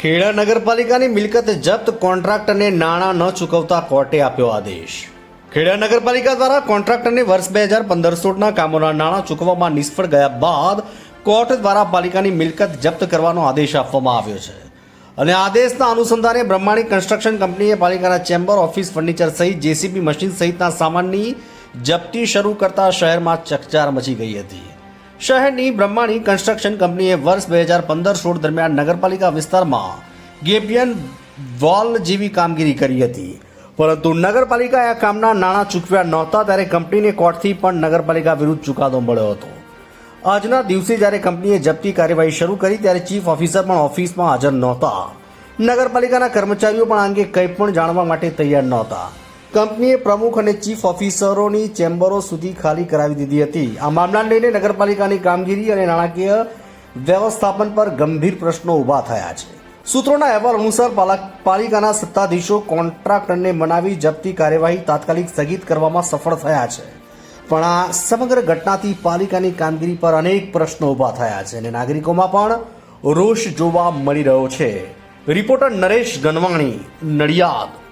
ખેડા નગરપાલિકાની મિલકત જપ્ત કોન્ટ્રાક્ટરને નાણાં ન ચૂકવતા કોર્ટે આપ્યો આદેશ. ખેડા નગરપાલિકા દ્વારા કોન્ટ્રાક્ટરને વર્ષ બે હજાર પંદર સોળના કામોના નાણાં ચૂકવવામાં નિષ્ફળ ગયા બાદ કોર્ટ દ્વારા પાલિકાની મિલકત જપ્ત કરવાનો આદેશ આપવામાં આવ્યો છે. અને આદેશના અનુસંધાને બ્રહ્માણી કન્સ્ટ્રક્શન કંપનીએ પાલિકાના ચેમ્બર ઓફિસ ફર્નિચર સહિત જેસીબી મશીન સહિતના સામાનની જપ્તી શરૂ કરતા શહેરમાં ચકચાર મચી ગઈ હતી. શહેરની બ્રહ્માણી કન્સ્ટ્રક્શન કંપનીએ વર્ષ બે હજાર પંદર સોળ દરમિયાન નગરપાલિકા વિસ્તારમાં ગેબિયન વોલ જેવી કામગીરી કરી હતી. પરંતુ નગરપાલિકા આ કામના નાણાં ચૂકવ્યા નહોતા ત્યારે કંપનીને કોર્ટથી પણ નગરપાલિકા વિરુદ્ધ ચુકાદો મળ્યો હતો. આજના દિવસે જ્યારે કંપનીએ જપ્તી કાર્યવાહી શરૂ કરી ત્યારે ચીફ ઓફિસર પણ ઓફિસમાં હાજર નહોતા. નગરપાલિકાના કર્મચારીઓ પણ આ અંગે કંઈ પણ જાણવા માટે તૈયાર નહોતા. કંપનીએ પ્રમુખ અને ચીફ ઓફિસરોની ચેમ્બરો સુધી ખાલી કરાવી દીધી હતી. આ મામલાને લઈને નગરપાલિકાની કામગીરી અને નાણાકીય વ્યવસ્થાપન પર ગંભીર પ્રશ્નો ઊભા થયા છે. સૂત્રોના અહેવાલ અનુસાર પાલા- પાલિકાના સત્તાધીશો કોન્ટ્રાક્ટરને મનાવી જપ્તી કાર્યવાહી તાત્કાલિક સ્થગિત કરવામાં સફળ થયા છે. પણ આ સમગ્ર ઘટનાથી પાલિકાની કામગીરી પર અનેક પ્રશ્નો ઊભા થયા છે અને નાગરિકોમાં પણ રોષ જોવા મળી રહ્યો છે. રિપોર્ટર નરેશ ગનવાણી, નડિયાદ.